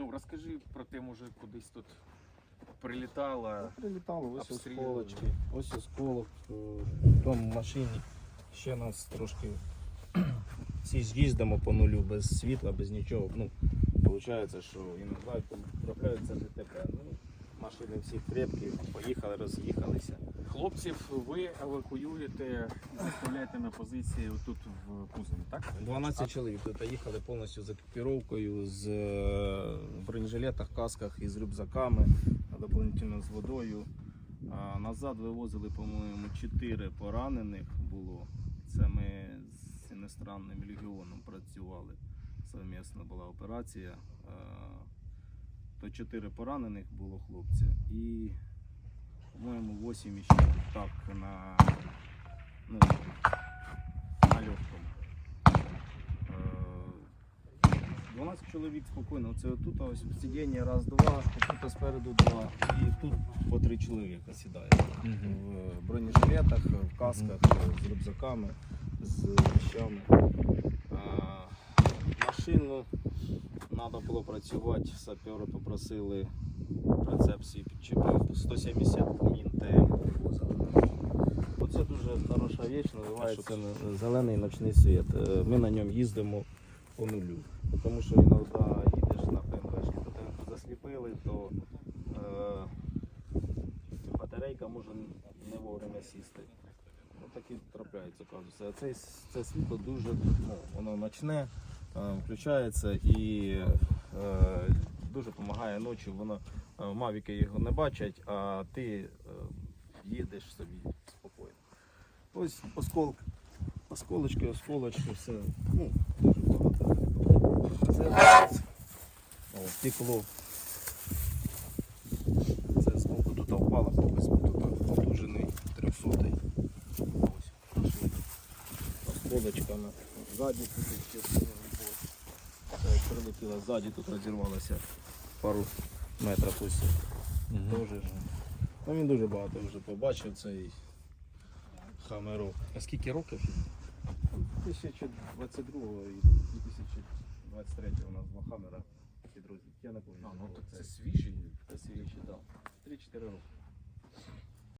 Ну розкажи про те, може кудись тут прилітала. Прилітало, ось Обстрілювали. осколочки, ось осколок е, в тому машині. Ще нас трошки всі ж їздимо по нулю без світла, без нічого. Ну, виходить, що іноді трапляється ДТП. Ну, машини всі крепкі, поїхали, роз'їхалися. Хлопців ви евакуюєте, заставляєте на позиції тут в Кузові, так? 12 чоловік тут їхали повністю з екіпіровкою, з е, бронежилетах, касках і з рюкзаками, доповнительно з водою. А назад вивозили, по-моєму, 4 поранених було. Це ми з іностранним легіоном працювали. Совмісна була операція. Е, То 4 поранених було хлопця. І, по-моєму, 8 іще так на, ну, на легкому. Е, 12 чоловік спокійно. Це тут ось сидіння раз, два, тут спереду два. І тут по три чоловіка сідає. В бронежилетах, в касках, з рюкзаками, з вещами. Машину треба було працювати, сапери попросили рецепції підчепив 170 мін ТМ. Оце дуже хороша річ, називається зелений ночний світ. Е, Ми на ньому їздимо по нулю. Тому що іноді їдеш на ПМВшки, то тебе засліпили, то е, батарейка може не вовремя сісти. Такі трапляються казуси. А це, це світло дуже ну, воно ночне, включається і е, дуже допомагає ночі. Воно е, мавіки його не бачать, а ти е, їдеш собі спокійно. Ось осколк, осколочки, осколочки, все. Ну, дуже багато. О, стекло. Це сколько тут впало, хлопець тут потужений 300 Ось. Осколочками. Ззаді тут як прилетіло ззаді, тут розірвалося пару метрів ось. Дуже. Ну він дуже багато вже побачив цей хамерок. А скільки років? 2022 і 2023 у нас два хамера підрозділ. Я не А, ну так це свіжий. це свіжі, так. 3-4 роки.